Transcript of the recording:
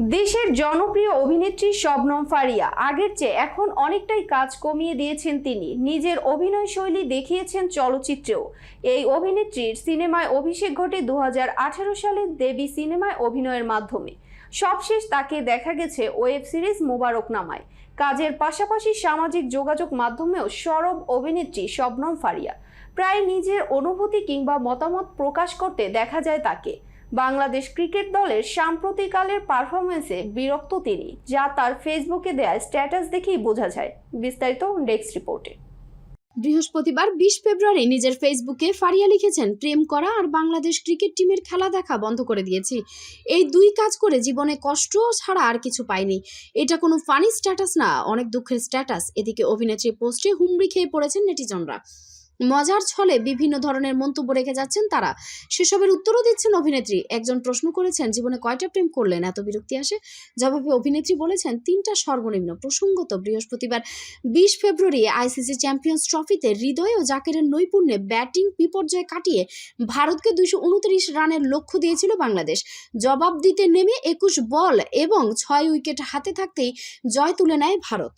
দেশের জনপ্রিয় অভিনেত্রী শবনম ফারিয়া। আগের চেয়ে এখন অনেকটাই কাজ কমিয়ে দিয়েছেন তিনি। নিজের অভিনয় শৈলী দেখিয়েছেন চলচ্চিত্রেও। এই অভিনেত্রীর সিনেমায় অভিষেক ঘটে দু সালে দেবী সিনেমায় অভিনয়ের মাধ্যমে। সবশেষ তাকে দেখা গেছে ওয়েব সিরিজ মোবারকনামায়। কাজের পাশাপাশি সামাজিক যোগাযোগ মাধ্যমেও সরব অভিনেত্রী শবনম ফারিয়া। প্রায় নিজের অনুভূতি কিংবা মতামত প্রকাশ করতে দেখা যায় তাকে। বাংলাদেশ ক্রিকেট দলের সাম্প্রতিককালের পারফরমেন্সে বিরক্ত তিনি, যা তার ফেসবুকে দেয়া স্ট্যাটাস দেখেই বোঝা যায়। বিস্তারিত ডেস্ক রিপোর্টে। বৃহস্পতিবার বিশ ফেব্রুয়ারি নিজের ফেসবুকে ফারিয়া লিখেছেন, প্রেম করা আর বাংলাদেশ ক্রিকেট টিমের খেলা দেখা বন্ধ করে দিয়েছি। এই দুই কাজ করে জীবনে কষ্ট ছাড়া আর কিছু পাইনি। এটা কোনো ফানি স্ট্যাটাস না, অনেক দুঃখের স্ট্যাটাস। এদিকে অভিনেত্রী পোস্টে হুমড়ি খেয়ে পড়েছেন নেটিজনরা। মজার ছলে বিভিন্ন ধরনের মন্তব্য রেখে যাচ্ছেন তারা। সেসবের উত্তরও দিচ্ছেন অভিনেত্রী। একজন প্রশ্ন করেছেন, জীবনে কয়টা প্রেম করলেন? এত বিরক্তি আসে। জবাবে অভিনেত্রী বলেছেন, তিনটা সর্বনিম্ন। প্রসঙ্গত, বৃহস্পতিবার বিশ ফেব্রুয়ারি আইসিসি চ্যাম্পিয়ন্স ট্রফিতে হৃদয় ও জাকেরের নৈপুণ্যে ব্যাটিং বিপর্যয় কাটিয়ে ভারতকে দুইশো উনত্রিশ রানের লক্ষ্য দিয়েছিল বাংলাদেশ। জবাব দিতে নেমে একুশ বল এবং ছয় উইকেট হাতে থাকতেই জয় তুলে নেয় ভারত।